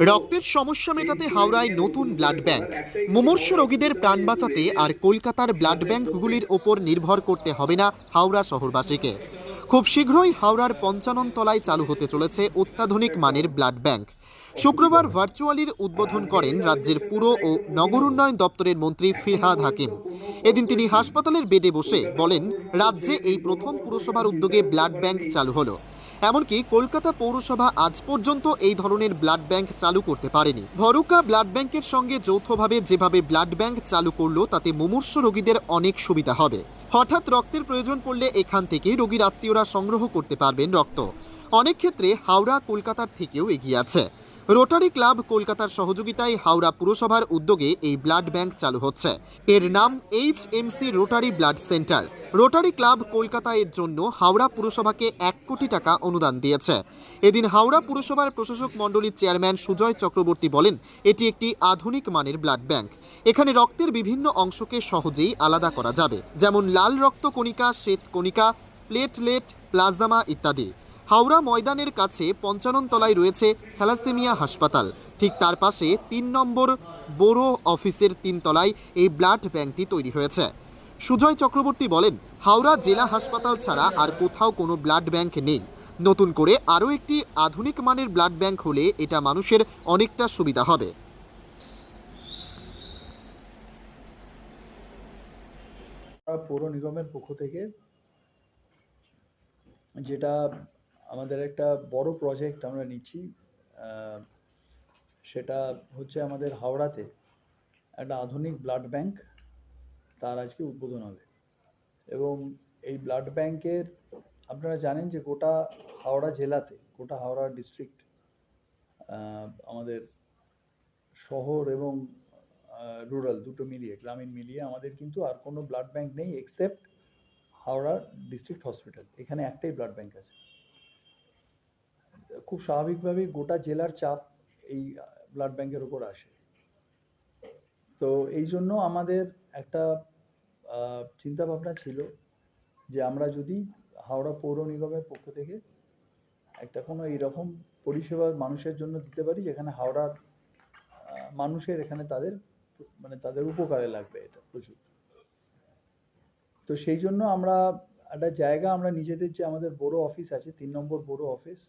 রক্তের সমস্যা মেটাতে হাওড়ায় নতুন ব্লাড ব্যাংক মুমূর্ষু রোগীদের প্রাণ বাঁচাতে আর কলকাতার ব্লাড ব্যাংকগুলির ওপর নির্ভর করতে হবে না হাওড়া শহরবাসীকে। খুব শীঘ্রই হাওড়ার পঞ্চানন তলায় চালু হতে চলেছে অত্যাধুনিক মানের ব্লাড ব্যাংক শুক্রবার ভার্চুয়ালির উদ্বোধন করেন রাজ্যের পুর ও নগর উন্নয়ন দপ্তরের মন্ত্রী ফিরহাদ হাকিম। এদিন তিনি হাসপাতালের বেডে বসে বলেন রাজ্যে এই প্রথম পুরসভার উদ্যোগে ব্লাড ব্যাংক চালু হলো। এমনকি কলকাতা পৌরসভা আজ পর্যন্ত এই ধরনের ব্লাড ব্যাংক চালু করতে পারেনি। ভরুকা ব্লাড ব্যাংকের সঙ্গে যৌথভাবে যেভাবে ব্লাড ব্যাংক চালু করল, তাতে মুমূর্ষ রোগীদের অনেক সুবিধা হবে। হঠাৎ রক্তের প্রয়োজন পড়লে এখান থেকে রোগীর আত্মীয়রা সংগ্রহ করতে পারবেন রক্ত। অনেক ক্ষেত্রে হাওড়া কলকাতার থেকেও এগিয়ে আছে। রোটারি ক্লাব কলকাতার সহযোগিতায় হাওড়া পুরসভার উদ্যোগে এই ব্লাড ব্যাংক চালু হচ্ছে। এর নাম H MC rotary blood centre. Rotary club Kolkata এর জন্য হাওড়া পুরসভাকে এক কোটি টাকা অনুদান দিয়েছে। এদিন হাওড়া পুরসভার প্রশাসক মণ্ডলীর চেয়ারম্যান সুজয় চক্রবর্তী বলেন, এটি একটি আধুনিক মানের ব্লাড ব্যাংক। এখানে রক্তের বিভিন্ন অংশকে সহজেই আলাদা করা যাবে। যেমন লাল রক্ত কণিকা, শ্বেত কণিকা, প্লেটলেট, প্লাজমা ইত্যাদি। হাওড়া ময়দানের কাছে পঞ্চানন তলায় রয়েছে থ্যালাসেমিয়া হাসপাতাল। ঠিক তার পাশে তিন নম্বর বোরো অফিসের তিন তলায় এই ব্লাড ব্যাংকটি তৈরি হয়েছে। সুজয় চক্রবর্তী বলেন, হাওড়া জেলা হাসপাতাল ছাড়া আর কোথাও কোনো ব্লাড ব্যাংক নেই। নতুন করে আরও একটি আধুনিক মানের ব্লাড ব্যাংক হলে এটা মানুষের অনেকটা সুবিধা হবে। পৌর নিগমের পক্ষ থেকে যেটা আমাদের একটা বড় প্রজেক্ট আমরা নিচ্ছি সেটা হচ্ছে আমাদের হাওড়াতে একটা আধুনিক ব্লাড ব্যাংক তার আজকে উদ্বোধন হবে। এবং এই ব্লাড ব্যাংকের আপনারা জানেন যে গোটা হাওড়া জেলাতে, গোটা হাওড়া ডিস্ট্রিক্ট আমাদের শহর এবং রুরাল দুটো মিলিয়ে, গ্রামীণ মিলিয়ে আমাদের কিন্তু আর কোনো ব্লাড ব্যাংক নেই এক্সেপ্ট হাওড়া ডিস্ট্রিক্ট হসপিটাল এখানে একটাই ব্লাড ব্যাংক আছে। খুব স্বাভাবিকভাবেই গোটা জেলার চাপ এই ব্লাড ব্যাংকের ওপর আসে। তো এই জন্য আমাদের একটা চিন্তা ভাবনা ছিল যে আমরা যদি হাওড়া পৌর নিগমের পক্ষ থেকে একটা কোনো এইরকম পরিষেবা মানুষের জন্য দিতে পারি যেখানে হাওড়ার মানুষের এখানে তাদের মানে তাদের উপকারে লাগবে এটা প্রচুর। তো সেই জন্য আমরা একটা জায়গা আমরা নিজেদের যে আমাদের বড় অফিস আছে, তিন নম্বর বড় অফিস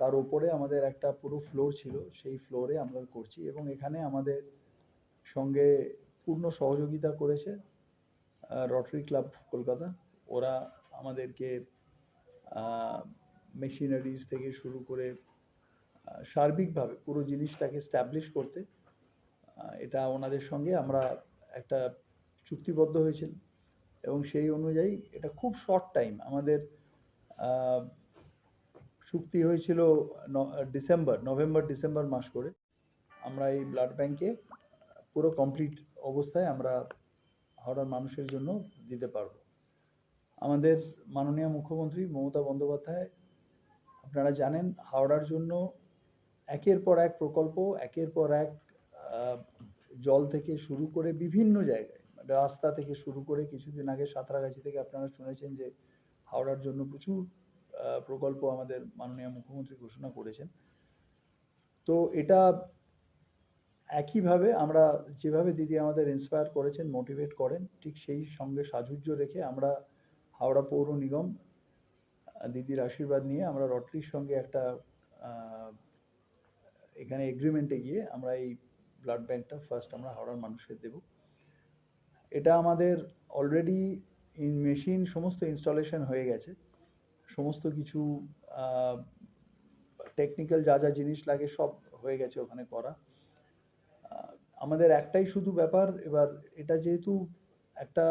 তার উপরে আমাদের একটা পুরো ফ্লোর ছিল, সেই ফ্লোরে আমরা করছি এবং এখানে আমাদের সঙ্গে পূর্ণ সহযোগিতা করেছে রটারি ক্লাব কলকাতা। ওরা আমাদেরকে মেশিনারিজ থেকে শুরু করে সার্বিকভাবে পুরো জিনিসটাকে স্ট্যাবলিশ করতে এটা ওনাদের সঙ্গে আমরা একটা চুক্তিবদ্ধ হয়েছিল এবং সেই অনুযায়ী এটা খুব শর্ট টাইম আমাদের চুক্তি হয়েছিল ডিসেম্বর, নভেম্বর, ডিসেম্বর মাস করে। আমরা এই ব্লাড ব্যাংকে পুরো কমপ্লিট অবস্থায় আমরা হাওড়ার মানুষের জন্য দিতে পারব। আমাদের মাননীয় মুখ্যমন্ত্রী মমতা বন্দ্যোপাধ্যায়, আপনারা জানেন হাওড়ার জন্য একের পর এক প্রকল্প, একের পর এক জল থেকে শুরু করে বিভিন্ন জায়গায়, রাস্তা থেকে শুরু করে কিছুদিন আগে সাঁতরাগাছি থেকে আপনারা শুনেছেন যে হাওড়ার জন্য প্রচুর প্রকল্প আমাদের মাননীয় মুখ্যমন্ত্রী ঘোষণা করেছেন। তো এটা একইভাবে আমরা যেভাবে দিদি আমাদের ইন্সপায়ার করেছেন মোটিভেট করেন, ঠিক সেই সঙ্গে সাজুজ্য রেখে আমরা হাওড়া পৌর নিগম দিদির আশীর্বাদ নিয়ে আমরা রটারির সঙ্গে একটা এখানে এগ্রিমেন্টে গিয়ে আমরা এই ব্লাড ব্যাংকটা ফার্স্ট আমরা হাওড়ার মানুষকে দেব। এটা আমাদের অলরেডি মেশিন সমস্ত ইনস্টলেশন হয়ে গেছে। সমস্ত কিছু টেকনিক্যাল যা যা জিনিস লাগে সব হয়ে গেছে ওখানে করা। আমাদের একটাই শুধু ব্যাপার, এবার এটা যেহেতু একটা,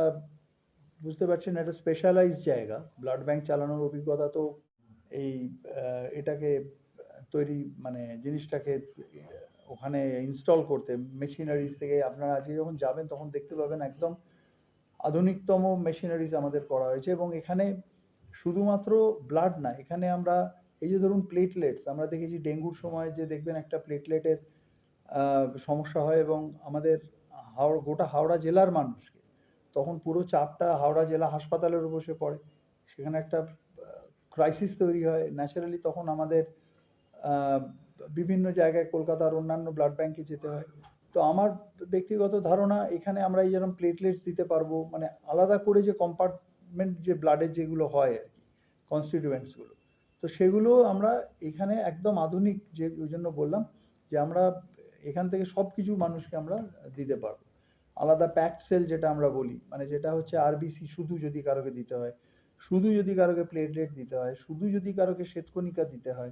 বুঝতে পারছেন, একটা স্পেশালাইজ জায়গা। ব্লাড ব্যাংক চালানোর অভিজ্ঞতা তো এই এটাকে তৈরি মানে জিনিসটাকে ওখানে ইনস্টল করতে মেশিনারিজ থেকে আপনারা আজকে যখন যাবেন তখন দেখতে পাবেন একদম আধুনিকতম মেশিনারিজ আমাদের করা হয়েছে এবং এখানে শুধুমাত্র ব্লাড না, এখানে আমরা, এই যে ধরুন প্লেটলেটস আমরা দেখেছি ডেঙ্গুর সময় যে দেখবেন একটা প্লেটলেটের সমস্যা হয় এবং আমাদের হাওড়া, গোটা হাওড়া জেলার মানুষকে, তখন পুরো চাপটা হাওড়া জেলা হাসপাতালের এসে পড়ে। সেখানে একটা ক্রাইসিস তৈরি হয়। ন্যাচারালি তখন আমাদের বিভিন্ন জায়গায় কলকাতার অন্যান্য ব্লাড ব্যাংকে যেতে হয়। তো আমার ব্যক্তিগত ধারণা, এখানে আমরা এই যেরকম প্লেটলেটস দিতে পারব মানে আলাদা করে যে কম্পার্টমেন্ট যে ব্লাডের যেগুলো হয় কনস্টিটিউয়েন্টসগুলো তো সেগুলো আমরা এখানে একদম আধুনিক যে, ওই জন্য বললাম যে, আমরা এখান থেকে সব কিছু মানুষকে আমরা দিতে পারব। আলাদা প্যাকড সেল যেটা আমরা বলি মানে যেটা হচ্ছে আরবিসি শুধু যদি কারোকে দিতে হয়, শুধু যদি কারোকে প্লেটলেট দিতে হয়, শুধু যদি কারোকে শ্বেতকণিকা দিতে হয়,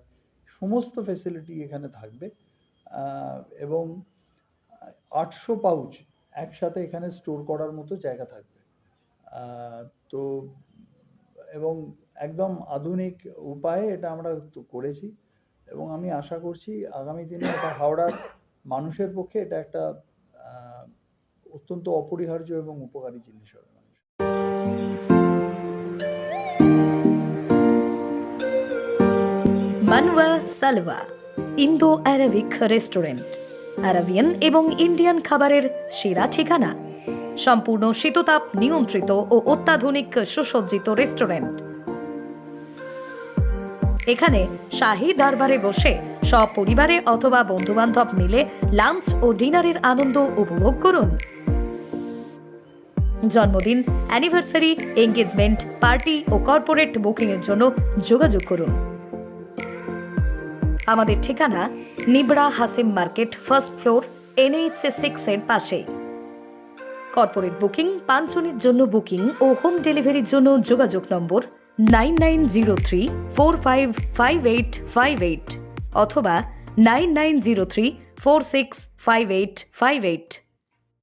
সমস্ত ফেসিলিটি এখানে থাকবে। এবং আটশো পাউচ একসাথে এখানে স্টোর করার মতো জায়গা থাকবে। তো এবং একদম আধুনিক উপায়ে এটা আমরা করেছি এবং আমি আশা করছি আগামী দিনে এটা হাওড়ার মানুষের পক্ষে এটা একটা অত্যন্ত অপরিহার্য এবং উপকারী জিনিস হবে Manwa Salwa Indo Arabic restaurant Arabian এবং ইন্ডিয়ান খাবারের সেরা ঠিকানা। সম্পূর্ণ শীততাপ নিয়ন্ত্রিত ও অত্যাধুনিক সুসজ্জিত রেস্টুরেন্ট এখানে শাহী দরবারে বসে সব পরিবারে অথবা বন্ধুবান্ধব মিলে লাঞ্চ ও ডিনারের আনন্দ উপভোগ করুন। জন্মদিন, অ্যানিভার্সারি, এঙ্গেজমেন্ট, পার্টি ও কর্পোরেট বুকিংয়ের জন্য যোগাযোগ করুন। আমাদের ঠিকানা Nibra Hasim market, first floor, NH six এর পাশেই কর্পোরেট বুকিং পাঁচজনের জন্য বুকিং ও হোম ডেলিভারির জন্য যোগাযোগ নম্বর 9903 455858 অথবা 9903 465858